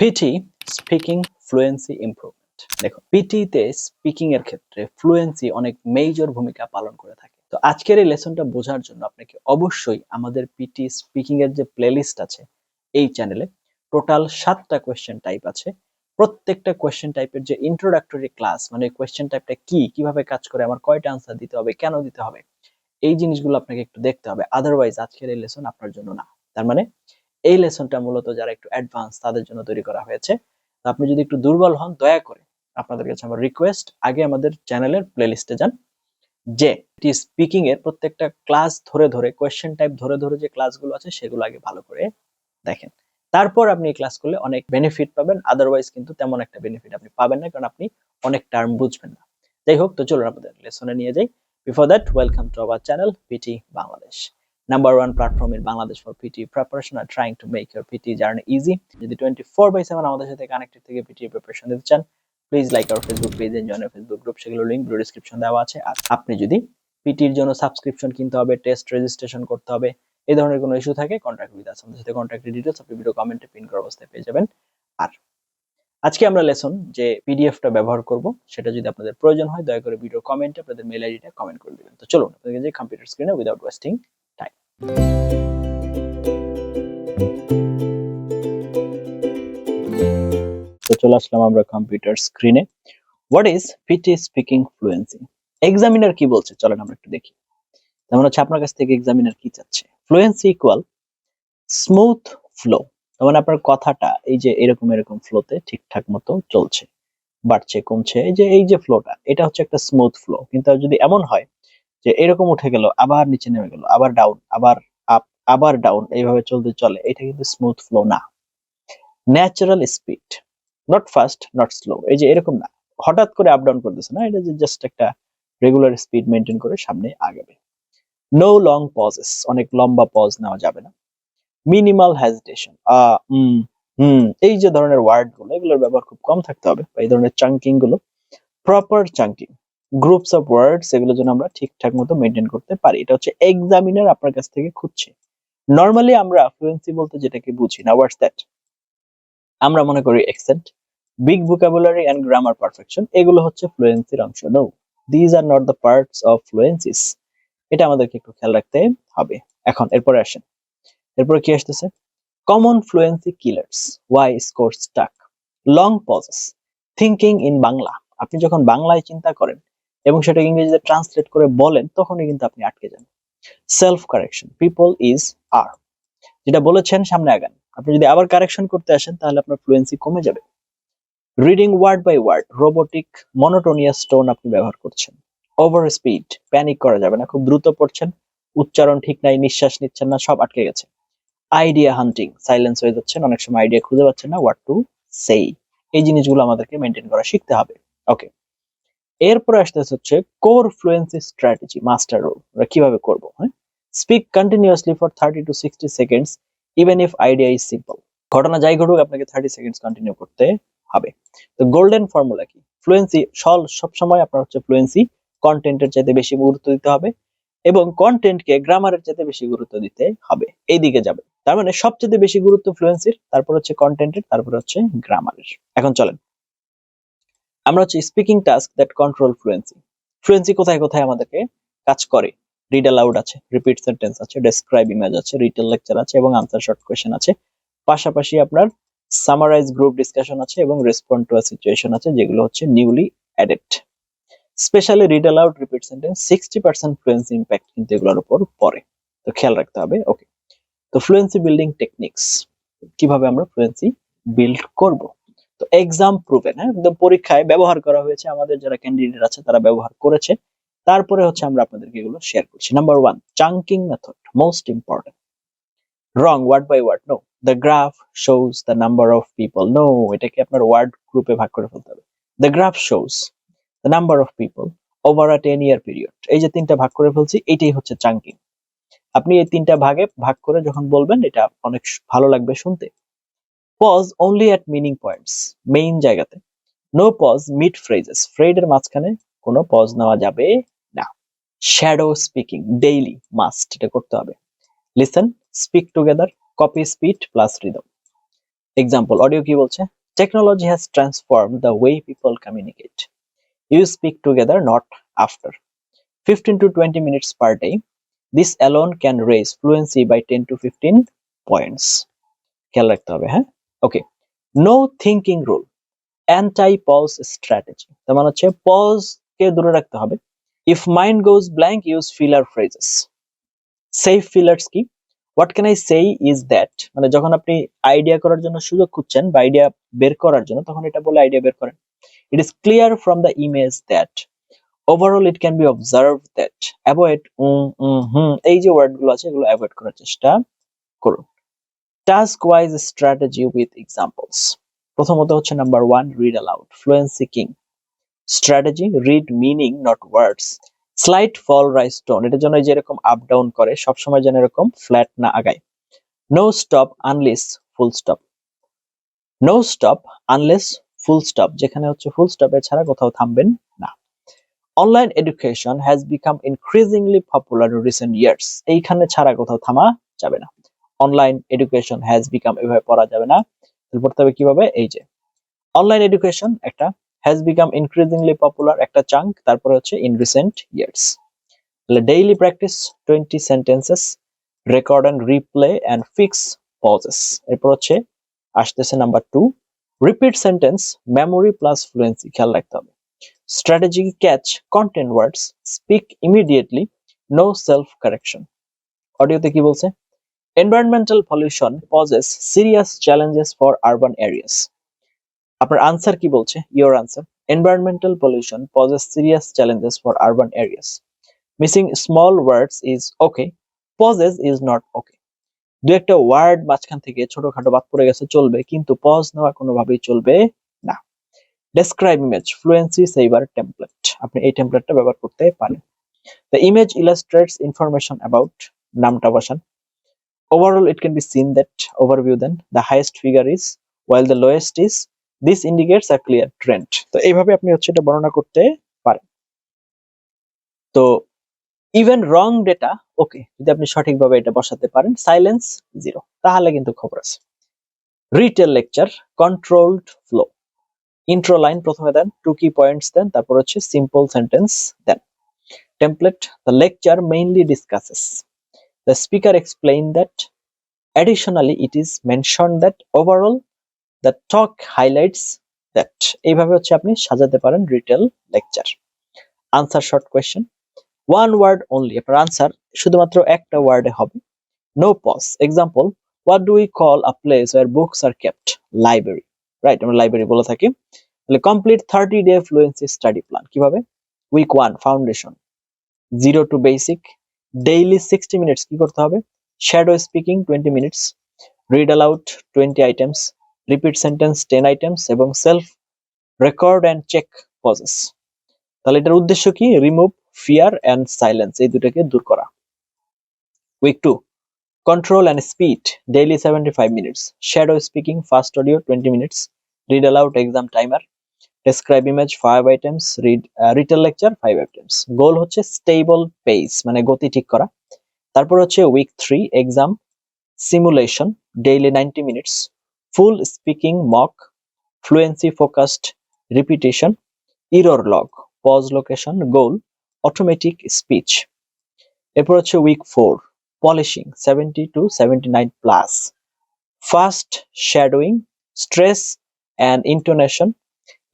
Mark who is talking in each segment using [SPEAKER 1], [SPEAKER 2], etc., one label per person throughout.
[SPEAKER 1] PT speaking fluency improvement দেখো পিটিতে speaking এর ক্ষেত্রে ফ্লুয়েন্সি অনেক মেজর ভূমিকা পালন করে থাকে। তো আজকের এই লেসনটা বোঝার জন্য আপনাকে অবশ্যই আমাদের পিটি স্পিকিং এর যে প্লেলিস্ট আছে, এই চ্যানেলে টোটাল সাতটা কোয়েশ্চেন টাইপ আছে। প্রত্যেকটা কোয়েশ্চেন টাইপের যে ইন্ট্রোডাক্টরি ক্লাস মানে কোয়েশ্চেন টাইপটা কি, কীভাবে কাজ করে, আমার কয়টা আনসার দিতে হবে, কেন দিতে হবে, এই জিনিসগুলো আপনাকে একটু দেখতে হবে। আদারওয়াইজ আজকের এই লেসন আপনার জন্য না। তার মানে এই লেসনটা মূলত যারা একটু অ্যাডভান্স তাদের জন্য তৈরি করা হয়েছে। আপনি যদি একটু দুর্বল হন, দয়া করে আপনাদের কাছে আমার রিকোয়েস্ট আগে আমাদের চ্যানেলের প্লেলিস্টে যান, যে স্পিকিং এর প্রত্যেকটা ক্লাস ধরে ধরে কোয়েশ্চেন টাইপ ধরে ধরে যে ক্লাসগুলো আছে সেগুলো আগে ভালো করে দেখেন। তারপর আপনি এই ক্লাস করলে অনেক বেনিফিট পাবেন আদারওয়াইজ কিন্তু তেমন একটা বেনিফিট আপনি পাবেন না, কারণ আপনি অনেক টার্ম বুঝবেন না। যাই হোক, তো চলুন আপনাদের লেসনে নিয়ে যাই। Before that welcome to our channel PT Bangladesh number one platform in Bangladesh for PT preparation are trying to make your PT journey easy. যদি 24 বাই 7 আমাদের সাথে কানেক্টেড থেকে PT প্রিপারেশন দিতে চান please like our Facebook page and join Facebook group সেগুলো video description দেওয়া আছে। আর আপনি যদি পিটির জন্য সাবস্ক্রিপশন কিনতে হবে টেস্ট রেজিস্ট্রেশন করতে হবে, এই ধরনের কোনো ইস্যু থাকে কন্ট্যাক্ট উইথ আস আমাদের সাথে কন্ট্যাক্ট ডিটেলস আপনি ভিডিও কমেন্টে পিন করা অবস্থায় পেয়ে যাবেন। আর আজকে আমরা লেসন যে পিডিএফটা ব্যবহার করব, সেটা যদি আপনাদের প্রয়োজন হয়, দয়া করে ভিডিও কমেন্টে আপনাদের মেল আইডিটা কমেন্ট করে দিবেন। তো চলুন আপনাদের যে কম্পিউটার স্ক্রিনে উইদাউট ওয়েস্টিং তো চলে আসলাম আমরা কম্পিউটার স্ক্রিনে what is PT speaking fluency examiner কি বলছে? চলেন আমরা একটু দেখি। যেমন হচ্ছে আপনার কাছ থেকে এক্সামিনার কি চাচ্ছে? ফ্লুয়েন্সি ইকুয়াল স্মুথ ফ্লো মানে আপনার কথাটা এই যে এরকম এরকম ফ্লোতে ঠিকঠাক মতো চলছে, বাড়ছে, কমছে। এই যে এই যে ফ্লোটা এটা হচ্ছে একটা স্মুথ ফ্লো কিন্তু যদি এমন হয় যে এরকম উঠে গেল, আবার নিচে নেমে গেল, আবার ডাউন আবার আপ আবার ডাউন এইভাবে চলতে চলে। এটা কিন্তু স্মুথ ফ্লো না। Natural speed not fast not slow এই যে এরকম না। হঠাৎ করে আপ ডাউন করতেছে না, এটা যে জাস্ট একটা রেগুলার স্পিড মেনটেন করে সামনে আগাবে। নো লং পজেস অনেক লম্বা পজ নেওয়া যাবে না। মিনিমাল হ্যাজিটেশন হুম, এই যে ধরনের ওয়ার্ডগুলো, এগুলোর ব্যবহার খুব কম থাকতে হবে এই ধরনের চাঙ্কিংগুলো proper chunking groups of words এগুলো যেন আমরা ঠিকঠাক মতো মেনটেন করতে পারি। এটা হচ্ছে এক্সামিনার আপনার কাছ থেকে খুঁজছে। নর্মালি আমরা ফ্লুয়েন্সি বলতে যেটাকে বুঝি না হোয়াটস দ্যাট আমরা মনে করি accent big vocabulary and grammar perfection এগুলো হচ্ছে ফ্লুয়েন্সির অংশ। No these are not the parts of fluencies এটা আমাদেরকে একটু খেয়াল রাখতে হবে। এখন, এরপরে আসেন। এরপরে কি আসতেছে? Common fluency killers why score stuck long pauses thinking in Bangla আপনি যখন বাংলায় চিন্তা করেন এবং সেটা ইংরেজিতে ট্রান্সলেট করে বলেন, তখনই কিন্তু আপনি আটকে যান সেলফ কারেকশন পিপল ইজ আর যেটা বলেছেন, সামনে আগান। আপনি যদি আবার কারেকশন করতে আসেন, তাহলে আপনার ফ্লুয়েন্সি কমে যাবে। Reading word by word robotic monotonous tone আপনি ব্যবহার করছেন। ওভার স্পিড প্যানিক করা যাবে না, খুব দ্রুত পড়ছেন। উচ্চারণ ঠিক নাই, নিঃশ্বাস নিচ্ছেন না, সব আটকে গেছে। আইডিয়া হান্টিং সাইলেন্স হয়ে যাচ্ছেন, অনেক সময় আইডিয়া খুঁজে পাচ্ছেন না হোয়াট টু সেই এই জিনিসগুলো আমাদেরকে মেনটেন করা শিখতে হবে। ওকে এরপরে আসতে হচ্ছে core fluency strategy master role আমরা কীভাবে করব হ্যাঁ? Speak continuously for thirty to sixty seconds even if idea is simple ঘটনা যাই ঘটুক, আপনাকে থার্টি সেকেন্ডস কন্টিনিউ করতে হবে। তো গোল্ডেন ফর্মুলা কি? ফ্লুয়েন্সি সল সবসময় আপনার হচ্ছে ফ্লুয়েন্সি কন্টেন্টের চাইতে বেশি গুরুত্ব দিতে হবে এবং কন্টেন্টকে গ্রামারের চাইতে বেশি গুরুত্ব দিতে হবে। এই দিকে যাবে তার মানে সবচেয়ে বেশি গুরুত্ব ফ্লুয়েন্সির তারপর হচ্ছে কন্টেন্টের তারপর হচ্ছে গ্রামারের এখন চলেন। আমরা হচ্ছে speaking task that control fluency fluency কোথায় কোথায় আমাদেরকে কাজ করে? রিড অ্যালাউড আছে রিপিট সেন্টেন্স আছে ডেসক্রাইব ইমেজ আছে রিটেল লেকচার আছে এবং আনসার শর্ট কোয়েশ্চেন আছে। পাশাপাশি আপনার সামারাইজ গ্রুপ ডিসকাশন আছে এবং রেসপন্ড টু সিচুয়েশন আছে যেগুলো হচ্ছে newly added specially read aloud repeat sentence sixty percent fluency impact কিন্তু এগুলোর উপর পড়ে। তো খেয়াল রাখতে হবে ওকে তো ফ্লুয়েন্সি বিল্ডিং টেকনিক্স কীভাবে আমরা ফ্লুয়েন্সি বিল্ড করব? তো এক্সাম প্রুভেন হ্যাঁ? একদম পরীক্ষায় ব্যবহার করা হয়েছে। আমাদের যারা ক্যান্ডিডেট আছে, তারা ব্যবহার করেছে। তারপরে হচ্ছে আমরা আপনাদেরকে এগুলো শেয়ার করছি। Number one chunking method most important wrong word by word no the graph shows the number of people no এটাকে আপনার ওয়ার্ড গ্রুপে ভাগ করে ফেলতে হবে। The graph shows the number of people over a ten year period এই যে তিনটা ভাগ করে ফেলছি, এটাই হচ্ছে চাঙ্কিং আপনি এই তিনটা ভাগে ভাগ করে যখন বলবেন, এটা অনেক ভালো লাগবে শুনতে। Pause only at meaning points main জায়গাতে। নো পজ মিড ফ্রেজেস ফ্রেডের মাঝখানে কোনো পজ নেওয়া যাবে না। শ্যাডো স্পিকিং ডেইলি মাস্ট এটা করতে হবে। Listen speak together copy speed plus rhythm example audio কি বলছে? Technology has transform the way people communicate you speak together not after fifteen to twenty minutes per day this alone can raise fluency by ten to fifteen points খেয়াল রাখতে হবে হ্যাঁ? Okay no thinking rule anti pause strategy তার মানে হচ্ছে pause কে দূরে রাখতে হবে। If mind goes blank use filler phrases safe fillers কি? What can I say is that মানে যখন আপনি আইডিয়া করার জন্য সুযোগ খুঁজছেন বা আইডিয়া বের করার জন্য, তখন এটা বলে আইডিয়া বের করেন। It is clear from the image that overall it can be observe that avoid এই যে ওয়ার্ডগুলো আছে, এগুলো অ্যাভয়েড করার চেষ্টা করুন। Task wise strategy with examples প্রথমত হচ্ছে number one read aloud fluency king strategy read meaning not words slight fall rise tone এটার জন্য এই যে এরকম আপ ডাউন করে, সবসময় যেন এরকম ফ্ল্যাট না আগায়। No stop unless full stop no stop unless full stop যেখানে হচ্ছে ফুল স্টপে ছাড়া কোথাও থামবেন না। Online education has become increasingly popular recent years এইখানে ছাড়া কোথাও থামা যাবে না। অনলাইন এডুকেশন হ্যাজ বিকাম এভাবে পড়া যাবে না। পড়তে হবে কীভাবে? এই যে অনলাইন এডুকেশন একটা হ্যাজ বিকাম ইনক্রিজিংলি পপুলার একটা চাঙ্ক তারপরে হচ্ছে ইন রিসেন্ট ইয়ার্স তাহলে daily practice twenty sentences record and replay and fix pauses এরপর হচ্ছে আসতেছে number two repeat sentence memory plus fluency খেয়াল রাখতে হবে। Strategy catch content words speak immediately no self correction অডিওতে কি বলছে? Environmental pollution poses serious challenges for urban areas আপনার answer কি বলছে? Your answer environmental pollution poses serious challenges for urban areas missing small words is okay pauses is not okay দু একটা word মাঝখান থেকে ছোটখাটো বাদ পড়ে গেছে, চলবে, কিন্তু পজ নেওয়া কোনোভাবেই চলবে না। Describe image fluency saver template আপনি এই টেমপ্লেটটা ব্যবহার করতে পারেন। The image illustrates information about নামটা বসান। Overall, it can be seen that overview then. The highest figure is, while the lowest is, this indicates a clear trend. তো এইভাবে আপনি হচ্ছে এটা বর্ণনা করতে পারেন। তো ইভেন রং ডেটা ওকে যদি আপনি সঠিকভাবে এটা বসাতে পারেন সাইলেন্স জিরো তাহলে কিন্তু খবর আছে। Retell lecture controlled flow intro line প্রথমে দেন টু কি পয়েন্টস দেন, তারপর হচ্ছে simple sentence then. Template the lecture mainly discusses The speaker explained that additionally, it is mentioned that overall, the talk highlights that এইভাবে হচ্ছে আপনি সাজাতে পারেন retell lecture answer short question one word only আপনার answer শুধুমাত্র একটা ওয়ার্ডে হবে। No pause example what do we call a place where books are kept library right আমরা লাইব্রেরি বলে থাকি। তাহলে complete thirty day fluency study plan কীভাবে? Week one foundation zero to basic daily sixty minutes কি করতে হবে? Shadow speaking twenty minutes read aloud twenty items repeat sentence ten items এবং self record and check pauses তাহলে এটার উদ্দেশ্য কি? Remove fear and silence এই দুটাকে দূর করা। Week two control and speed daily seventy five minutes shadow speaking first audio twenty minutes read aloud exam timer describe image five items read retell lecture five items goal হচ্ছে stable pace মানে গতি ঠিক করা। তারপর হচ্ছে week three exam simulation daily ninety minutes full speaking mock fluency focused repetition error log pause location goal automatic speech এরপর হচ্ছে week four polishing seventy two seventy nine plus fast shadowing stress and intonation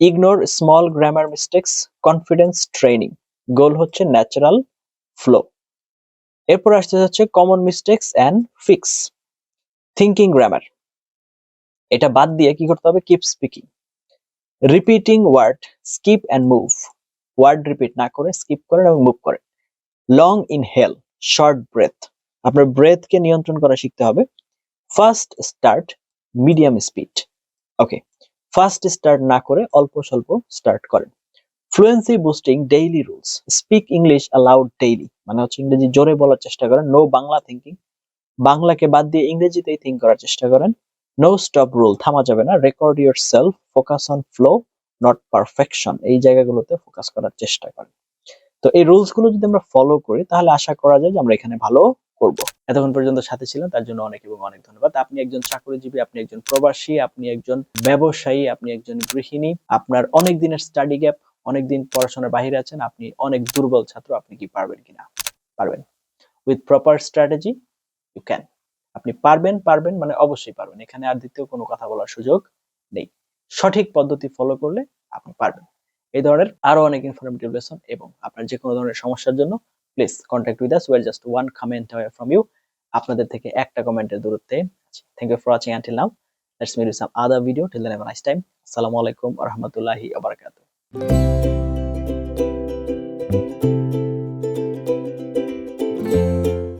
[SPEAKER 1] ignore small grammar mistakes confidence training goal হচ্ছে natural flow এরপর আসতে হচ্ছে common mistakes and fix thinking grammar এটা বাদ দিয়ে কি করতে হবে? Keep speaking repeating word skip and move word repeat না করে স্কিপ করেন এবং মুভ করেন। লং ইনহেল শর্ট ব্রেথ আপনার ব্রেথকে নিয়ন্ত্রণ করা শিখতে হবে। First start medium speed okay first start না করে অল্প স্বল্প স্টার্ট করেন। Fluency boosting daily rules. Speak English aloud daily মানে হচ্ছে ইংরেজি জোরে বলার চেষ্টা করেন, নো বাংলা থিঙ্কিং বাংলাকে বাদ দিয়ে ইংরেজিতেই থিঙ্ক করার চেষ্টা করেন। নো স্টপ রুল, থামা যাবে না, record yourself focus on flow, not perfection, এই জায়গাগুলোতে ফোকাস করার চেষ্টা করেন। তো এই রুলসগুলো যদি আমরা ফলো করি, তাহলে আশা করা যায় যে আমরা এখানে ভালো করব। এতক্ষণ পর্যন্ত সাথে ছিলেন তার জন্য অনেক এবং অনেক ধন্যবাদ। আপনি একজন চাকরিজীবী, আপনি একজন প্রবাসী, আপনি একজন ব্যবসায়ী, আপনি একজন গৃহিণী, আপনার অনেক দিনের স্টাডি গ্যাপ অনেক দিন পড়াশোনার বাইরে আছেন, আপনি অনেক দুর্বল ছাত্র, আপনি কি পারবেন কিনা? পারবেন। With proper strategy you can আপনি পারবেন পারবেন মানে অবশ্যই পারবেন। এখানে আর দ্বিতীয় কোনো কথা বলার সুযোগ নেই। সঠিক পদ্ধতি ফলো করলে আপনি পারবেন। এই ধরনের আরও অনেক ইনফরমেটিভ লেসন এবং আপনার যে কোনো ধরনের সমস্যার জন্য please contact with us where just one comment away from you আপনাদের থেকে একটা কমেন্টের দূরত্বে thank you for watching until now let's meet some other video till then have a nice time আসসালামু আলাইকুম ওয়া রাহমাতুল্লাহি ওয়া বারাকাতুহু